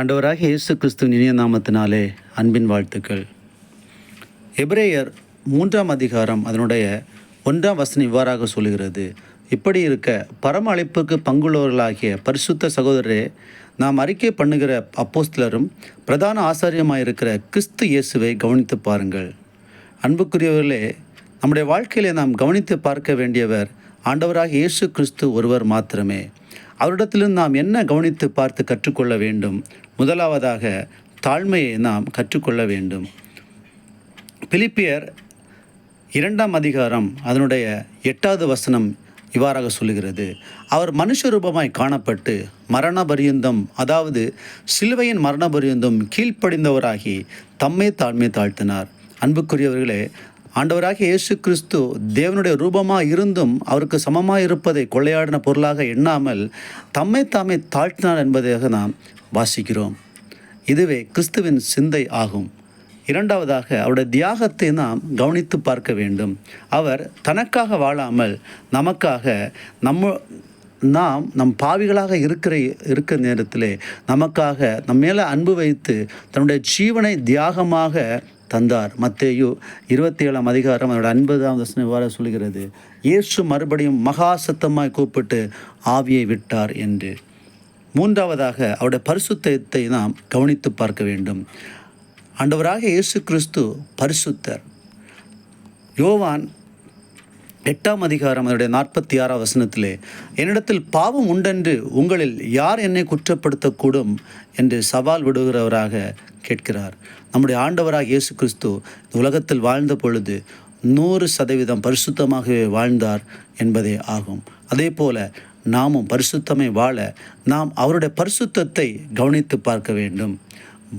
ஆண்டவராக இயேசு கிறிஸ்துவின் இனிய நாமத்தினாலே அன்பின் வாழ்த்துக்கள். எபிரேயர் மூன்றாம் அதிகாரம் அதனுடைய ஒன்றாம் வசனம் இவ்வாறாக சொல்கிறது இப்படி இருக்க பரம அழைப்புக்கு பங்குள்ளவர்களாகிய பரிசுத்த சகோதரரே நாம் அறிக்கை பண்ணுகிற அப்போஸ்தலரும் பிரதான ஆசாரியமாக இருக்கிற கிறிஸ்து இயேசுவை கவனித்து பாருங்கள். அன்புக்குரியவர்களே நம்முடைய வாழ்க்கையிலே நாம் கவனித்து பார்க்க வேண்டியவர் ஆண்டவராக இயேசு கிறிஸ்து ஒருவர் மாத்திரமே. அவரிடத்திலும் நாம் என்ன கவனித்து பார்த்து கற்றுக்கொள்ள வேண்டும்? முதலாவதாக தாழ்மையை நாம் கற்றுக்கொள்ள வேண்டும். பிலிப்பியர் இரண்டாம் அதிகாரம் அதனுடைய எட்டாவது வசனம் இவ்வாறாக சொல்லுகிறது. அவர் மனுஷ ரூபமாய் காணப்பட்டு மரண பரியந்தம் அதாவது சிலுவையின் மரண பரியந்தம் கீழ்ப்படிந்தவராகி தம்மை தாழ்மை தாழ்த்தினார். அன்புக்குரியவர்களே ஆண்டவராகிய இயேசு கிறிஸ்து தேவனுடைய ரூபமாக இருந்தும் அவருக்கு சமமாக இருப்பதை கொள்ளையாடின பொருளாக எண்ணாமல் தம்மை தாமே தாழ்த்தினார் என்பதாக நாம் வாசிக்கிறோம். இதுவே கிறிஸ்துவின் சிந்தை ஆகும். இரண்டாவதாக அவருடைய தியாகத்தை நாம் கவனித்து பார்க்க வேண்டும். அவர் தனக்காக வாழாமல் நமக்காக நம்ம நாம் நம் பாவிகளாக இருக்கிற இருக்கிற நேரத்திலே நமக்காக நம்ம மேலே அன்பு வைத்து தன்னுடைய ஜீவனை தியாகமாக தந்தார். மத்தேயு இருபத்தி ஏழாம் அதிகாரம் அதோட ஐம்பதாம் வசனம் இவ்வாறு சொல்கிறது. இயேசு மறுபடியும் மகா சத்தமாய் கூப்பிட்டு ஆவியை விட்டார் என்று. மூன்றாவதாக அவருடைய பரிசுத்தத்தை நாம் கவனித்து பார்க்க வேண்டும். ஆண்டவராக இயேசு கிறிஸ்து பரிசுத்தர். யோவான் எட்டாம் அதிகாரம் அதனுடைய நாற்பத்தி ஆறாம் வசனத்திலே என்னிடத்தில் பாவம் உண்டென்று உங்களில் யார் என்னை குற்றப்படுத்தக்கூடும்? என்று சவால் விடுகிறவராக கேட்கிறார். நம்முடைய ஆண்டவராக இயேசு கிறிஸ்து உலகத்தில் வாழ்ந்த பொழுது நூறு சதவீதம் பரிசுத்தமாகவே வாழ்ந்தார் என்பதே ஆகும். அதே போல நாமும் பரிசுத்தமை வாழ நாம் அவருடைய பரிசுத்தத்தை கவனித்து பார்க்க வேண்டும்.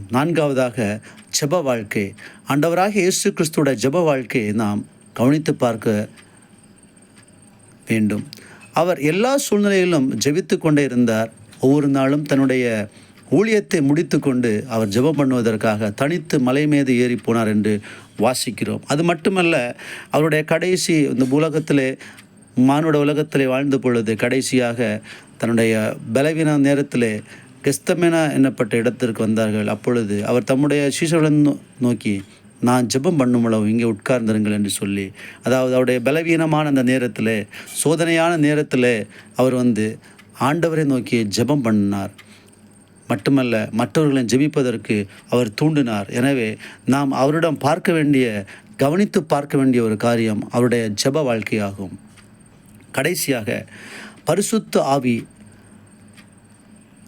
நான்காவதாக ஜெப வாழ்க்கை. ஆண்டவராக இயேசு கிறிஸ்துவோட ஜெப வாழ்க்கையை நாம் கவனித்து பார்க்க வேண்டும். அவர் எல்லா சூழ்நிலையிலும் ஜெபித்து கொண்டே இருந்தார். ஒவ்வொரு நாளும் தன்னுடைய ஊழியத்தை முடித்து கொண்டு அவர் ஜெபம் பண்ணுவதற்காக தனித்து மலை மீது ஏறி போனார் என்று வாசிக்கிறோம். அது மட்டுமல்ல அவருடைய கடைசி இந்த உலகத்திலே மானுட உலகத்தில் வாழ்ந்த பொழுது கடைசியாக தன்னுடைய பலவீன நேரத்தில் கெஸ்தமேனா என்னப்பட்ட இடத்திற்கு வந்தார்கள். அப்பொழுது அவர் தம்முடைய சீசர்களை நோ- நோக்கி நான் ஜெபம் பண்ணுமளவு இங்கே உட்கார்ந்திருங்கள் என்று சொல்லி அதாவது அவருடைய பலவீனமான அந்த நேரத்தில் சோதனையான நேரத்தில் அவர் வந்து ஆண்டவரை நோக்கி ஜெபம் பண்ணினார். மட்டுமல்ல மற்றவர்களை ஜெபிப்பதற்கு அவர் தூண்டினார். எனவே நாம் அவரிடம் பார்க்க வேண்டிய கவனித்து பார்க்க வேண்டிய ஒரு காரியம் அவருடைய ஜெப வாழ்க்கையாகும். கடைசியாக பரிசுத்த ஆவி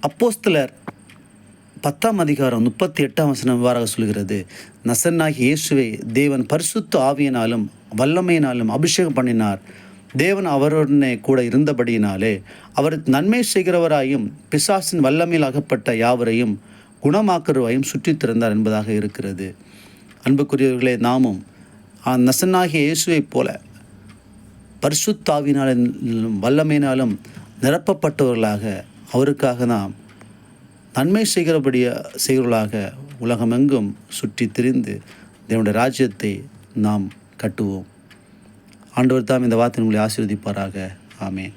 அப்போஸ்தலர் பத்தாம் அதிகாரம் முப்பத்தி எட்டாம் வசனம் இவ்வாறாக சொல்கிறது. நசன்னாகி இயேசுவை தேவன் பரிசுத்த ஆவியினாலும் வல்லமையினாலும் அபிஷேகம் பண்ணினார். தேவன் அவருடனே கூட இருந்தபடியினாலே அவர் நன்மை செய்கிறவராயும் பிசாசின் வல்லமையில் அகப்பட்ட யாவரையும் குணமாக்குறவாயும் சுற்றித் திறந்தார் என்பதாக இருக்கிறது. அன்புக்குரியவர்களே நாமும் நசனாகிய இயேசுவைப் போல பரிசுத்தாவினாலும் வல்லமையினாலும் நிரப்பப்பட்டவர்களாக அவருக்காக நாம் நன்மை செய்கிறபடிய செய்கிறவர்களாக உலகமெங்கும் சுற்றி திரிந்து தேவனுடைய ராஜ்யத்தை நாம் கட்டுவோம். ஆண்டவர் தாம் இந்த வார்த்தை உங்களை ஆசீர்வதிப்பாராக. ஆமேன்.